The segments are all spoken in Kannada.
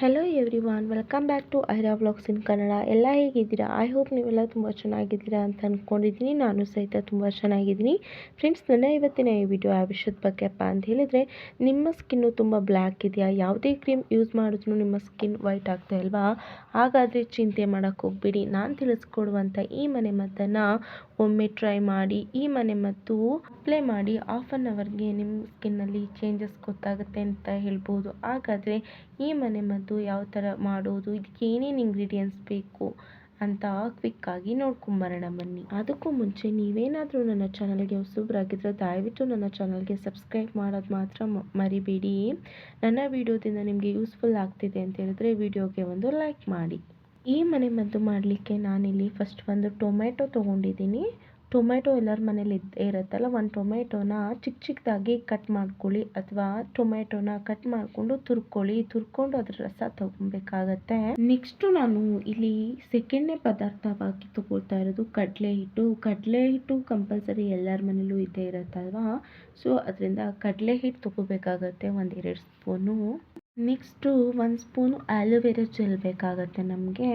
Hello everyone welcome back to Aira vlogs in Kannada ಎಲ್ಲ ಹೇಗಿದ್ದೀರಾ? ಐ ಹೋಪ್ ನೀವೆಲ್ಲ ತುಂಬ ಚೆನ್ನಾಗಿದ್ದೀರಾ ಅಂತ ಅಂದ್ಕೊಂಡಿದ್ದೀನಿ ನಾನು ಸಹಿತ ತುಂಬ ಚೆನ್ನಾಗಿದ್ದೀನಿ. ಫ್ರೆಂಡ್ಸ್ ನನ್ನ ಇವತ್ತಿನ ಈ ವಿಡಿಯೋ ಆ ವಿಷಯದ ಬಗ್ಗೆಪ್ಪ ಅಂತ ಹೇಳಿದರೆ, ನಿಮ್ಮ ಸ್ಕಿನ್ನು ತುಂಬ ಬ್ಲ್ಯಾಕ್ ಇದೆಯಾ? ಯಾವುದೇ ಕ್ರೀಮ್ ಯೂಸ್ ಮಾಡಿದ್ರು ನಿಮ್ಮ ಸ್ಕಿನ್ ವೈಟ್ ಆಗ್ತಾ ಇಲ್ವಾ? ಹಾಗಾದರೆ ಚಿಂತೆ ಮಾಡೋಕ್ಕೆ ಹೋಗ್ಬೇಡಿ. ನಾನು ತಿಳಿಸ್ಕೊಡುವಂಥ ಈ ಮನೆ ಮದ್ದನ್ನು ಒಮ್ಮೆ ಟ್ರೈ ಮಾಡಿ, ಈ ಮನೆ ಮದ್ದು ಅಪ್ಲೈ ಮಾಡಿ ಹಾಫ್ ಆನ್ ಅವರ್ಗೆ ನಿಮ್ಮ ಸ್ಕಿನ್ನಲ್ಲಿ ಚೇಂಜಸ್ ಗೊತ್ತಾಗುತ್ತೆ ಅಂತ ಹೇಳ್ಬೋದು. ಹಾಗಾದರೆ ಈ ಮನೆ ಮದ್ದು ಯಾವ ಥರ ಮಾಡೋದು, ಇದಕ್ಕೆ ಏನೇನು ಇಂಗ್ರೀಡಿಯೆಂಟ್ಸ್ ಬೇಕು ಅಂತ ಕ್ವಿಕ್ಕಾಗಿ ನೋಡ್ಕೊಂಬರೋಣ ಬನ್ನಿ. ಅದಕ್ಕೂ ಮುಂಚೆ ನೀವೇನಾದರೂ ನನ್ನ ಚಾನಲ್ಗೆ ಹೊಸಬ್ರಾಗಿದ್ದರೆ ದಯವಿಟ್ಟು ನನ್ನ ಚಾನಲ್ಗೆ ಸಬ್ಸ್ಕ್ರೈಬ್ ಮಾಡೋದು ಮಾತ್ರ ಮರಿಬೇಡಿ. ನನ್ನ ವಿಡಿಯೋದಿಂದ ನಿಮಗೆ ಯೂಸ್ಫುಲ್ ಆಗ್ತಿದೆ ಅಂತ ಹೇಳಿದ್ರೆ ವಿಡಿಯೋಗೆ ಒಂದು ಲೈಕ್ ಮಾಡಿ. ಈ ಮನೆ ಮದ್ದು ಮಾಡಲಿಕ್ಕೆ ನಾನಿಲ್ಲಿ ಫಸ್ಟ್ ಒಂದು ಟೊಮೆಟೊ ತೊಗೊಂಡಿದ್ದೀನಿ. ಟೊಮೆಟೊ ಎಲ್ಲರ ಮನೇಲಿ ಇದ್ದೇ ಇರುತ್ತಲ್ಲ, ಒಂದು ಟೊಮೆಟೊನ ಚಿಕ್ಕ ಚಿಕ್ಕದಾಗಿ ಕಟ್ ಮಾಡ್ಕೊಳ್ಳಿ ಅಥವಾ ಟೊಮೆಟೊನ ಕಟ್ ಮಾಡಿಕೊಂಡು ತುರ್ಕೊಳ್ಳಿ. ತುರ್ಕೊಂಡು ಅದ್ರ ರಸ ತಗೊಬೇಕಾಗತ್ತೆ. ನೆಕ್ಸ್ಟು ನಾನು ಇಲ್ಲಿ ಸೆಕೆಂಡ್ನೇ ಪದಾರ್ಥವಾಗಿ ತಗೊಳ್ತಾ ಇರೋದು ಕಡಲೆ ಹಿಟ್ಟು. ಕಡಲೆ ಹಿಟ್ಟು ಕಂಪಲ್ಸರಿ ಎಲ್ಲರ ಮನೇಲೂ ಇದ್ದೇ ಇರುತ್ತಲ್ವಾ? ಸೊ ಅದರಿಂದ ಕಡಲೆ ಹಿಟ್ಟು ತಗೋಬೇಕಾಗತ್ತೆ ಎರಡು ಸ್ಪೂನು ನೆಕ್ಸ್ಟು ಒಂದು ಸ್ಪೂನು ಆಲೋವೆರಾ ಜೆಲ್ ಬೇಕಾಗತ್ತೆ ನಮಗೆ.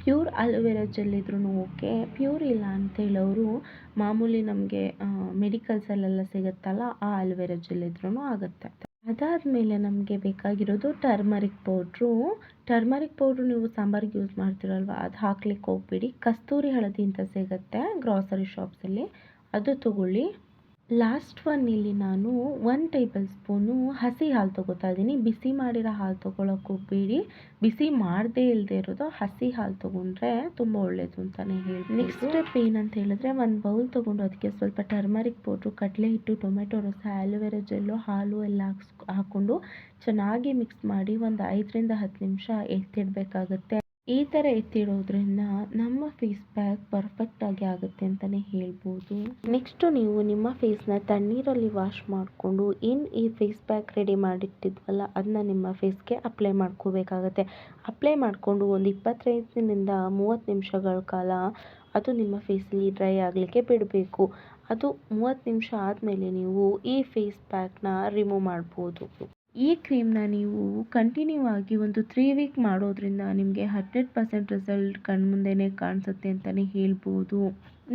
ಪ್ಯೂರ್ ಆಲೋವೆರಾ ಜೆಲ್ ಇದ್ರೂ ಓಕೆ, ಪ್ಯೂರ್ ಇಲ್ಲ ಅಂತ ಹೇಳೋರು ಮಾಮೂಲಿ ನಮಗೆ ಮೆಡಿಕಲ್ಸಲ್ಲೆಲ್ಲ ಸಿಗುತ್ತಲ್ಲ ಆ ಆಲೋವೆರಾ ಜೆಲ್ ಇದ್ರೂ ಆಗುತ್ತೆ. ಅದಾದಮೇಲೆ ನಮಗೆ ಬೇಕಾಗಿರೋದು ಟರ್ಮರಿಕ್ ಪೌಡ್ರು. ಟರ್ಮರಿಕ್ ಪೌಡ್ರು ನೀವು ಸಾಂಬಾರಿಗೆ ಯೂಸ್ ಮಾಡ್ತೀರಲ್ವ, ಅದು ಹಾಕ್ಲಿಕ್ಕೆ ಹೋಗ್ಬೇಡಿ. ಕಸ್ತೂರಿ ಹಳದಿ ಅಂತ ಸಿಗುತ್ತೆ, ಗ್ರಾಸರಿ ಶಾಪ್ಸಲ್ಲಿ. ಅದು ತಗೊಳ್ಳಿ. ಲಾಸ್ಟ್ ಒನ್ ಇಲ್ಲಿ ನಾನು ಒನ್ ಟೇಬಲ್ ಸ್ಪೂನು ಹಸಿ ಹಾಲು ತೊಗೋತಾ ಇದ್ದೀನಿ. ಬಿಸಿ ಮಾಡಿರೋ ಹಾಲು ತೊಗೊಳಕ್ಕೆ ಹೋಗಬೇಡಿ ಬಿಸಿ ಮಾಡದೇ ಇಲ್ಲದೆ ಇರೋದು ಹಸಿ ಹಾಲು ತೊಗೊಂಡ್ರೆ ತುಂಬ ಒಳ್ಳೆಯದು ಅಂತಲೇ ಹೇಳಿ ನೆಕ್ಸ್ಟ್ ಸ್ಟೆಪ್ ಏನಂತ ಹೇಳಿದ್ರೆ ಒಂದು ಬೌಲ್ ತೊಗೊಂಡು ಅದಕ್ಕೆ ಸ್ವಲ್ಪ ಟರ್ಮರಿಕ್ ಪೌಡ್ರು ಕಡಲೆ ಹಿಟ್ಟು ಟೊಮೆಟೊ ರಸ ಆಲೋವೆರಾ ಜೆಲ್ಲು ಹಾಲು ಎಲ್ಲ ಹಾಕ್ಸ್, ಹಾಕ್ಕೊಂಡು ಚೆನ್ನಾಗಿ ಮಿಕ್ಸ್ ಮಾಡಿ ಒಂದು ಐದರಿಂದ ಹತ್ತು ನಿಮಿಷ ಎತ್ತಿಡಬೇಕಾಗುತ್ತೆ. ಈ ಥರ ಎತ್ತಿಡೋದ್ರಿಂದ ನಮ್ಮ ಫೇಸ್ ಪ್ಯಾಕ್ ಪರ್ಫೆಕ್ಟಾಗಿ ಆಗುತ್ತೆ ಅಂತಲೇ ಹೇಳ್ಬೋದು. ನೆಕ್ಸ್ಟು ನೀವು ನಿಮ್ಮ ಫೇಸ್ನ ತಣ್ಣೀರಲ್ಲಿ ವಾಶ್ ಮಾಡಿಕೊಂಡು ಏನು ಈ ಫೇಸ್ ಪ್ಯಾಕ್ ರೆಡಿ ಮಾಡಿಟ್ಟಿದ್ವಲ್ಲ ಅದನ್ನ ನಿಮ್ಮ ಫೇಸ್ಗೆ ಅಪ್ಲೈ ಮಾಡ್ಕೋಬೇಕಾಗತ್ತೆ. ಅಪ್ಲೈ ಮಾಡಿಕೊಂಡು ಒಂದು ಇಪ್ಪತ್ತೈದರಿಂದ ಮೂವತ್ತು ನಿಮಿಷಗಳ ಕಾಲ ಅದು ನಿಮ್ಮ ಫೇಸಲ್ಲಿ ಡ್ರೈ ಆಗಲಿಕ್ಕೆ ಬಿಡಬೇಕು. ಅದು ಮೂವತ್ತು ನಿಮಿಷ ಆದಮೇಲೆ ನೀವು ಈ ಫೇಸ್ ಪ್ಯಾಕ್ನ ರಿಮೂವ್ ಮಾಡ್ಬೋದು. ಈ ಕ್ರೀಮ್ನ ನೀವು ಕಂಟಿನ್ಯೂ ಆಗಿ ಒಂದು ತ್ರೀ ವೀಕ್ ಮಾಡೋದ್ರಿಂದ ನಿಮಗೆ ಹಂಡ್ರೆಡ್ ಪರ್ಸೆಂಟ್ ರಿಸಲ್ಟ್ ಕಣ್ಮುಂದೆನೇ ಕಾಣಿಸುತ್ತೆ ಅಂತಲೇ ಹೇಳ್ಬೋದು.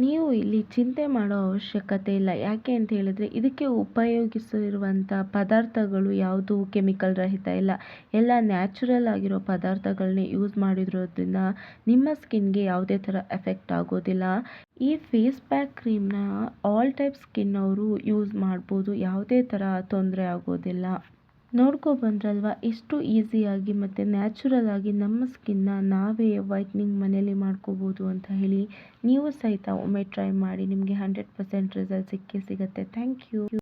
ನೀವು ಇಲ್ಲಿ ಚಿಂತೆ ಮಾಡೋ ಅವಶ್ಯಕತೆ ಇಲ್ಲ. ಯಾಕೆ ಅಂತ ಹೇಳಿದ್ರೆ ಇದಕ್ಕೆ ಉಪಯೋಗಿಸಿರುವಂಥ ಪದಾರ್ಥಗಳು ಯಾವುದು? ಕೆಮಿಕಲ್ ರಹಿತ ಇಲ್ಲ. ಎಲ್ಲ ನ್ಯಾಚುರಲ್ ಆಗಿರೋ ಪದಾರ್ಥಗಳನ್ನೇ ಯೂಸ್ ಮಾಡಿರೋದ್ರಿಂದ ನಿಮ್ಮ ಸ್ಕಿನ್ಗೆ ಯಾವುದೇ ಥರ ಎಫೆಕ್ಟ್ ಆಗೋದಿಲ್ಲ. ಈ ಫೇಸ್ ಪ್ಯಾಕ್ ಕ್ರೀಮ್ನ ಆಲ್ ಟೈಪ್ ಸ್ಕಿನ್ ಅವರು ಯೂಸ್ ಮಾಡ್ಬೋದು. ಯಾವುದೇ ಥರ ತೊಂದರೆ ಆಗೋದಿಲ್ಲ. ನೋಡ್ಕೊ ಬಂದ್ರಲ್ವ? ಎಷ್ಟು ಈಸಿಯಾಗಿ ಮತ್ತು ನ್ಯಾಚುರಲ್ ಆಗಿ ನಮ್ಮ ಸ್ಕಿನ್ನ ನಾವೇ ವೈಟ್ನಿಂಗ್ ಮನೇಲಿ ಮಾಡ್ಕೋಬೋದು ಅಂತ ಹೇಳಿ ನೀವು ಸಹಿತ ಒಮ್ಮೆ ಟ್ರೈ ಮಾಡಿ ನಿಮಗೆ ಹಂಡ್ರೆಡ್ ಪರ್ಸೆಂಟ್ ರಿಸಲ್ಟ್ ಸಿಕ್ಕೇ ಸಿಗುತ್ತೆ. Thank you.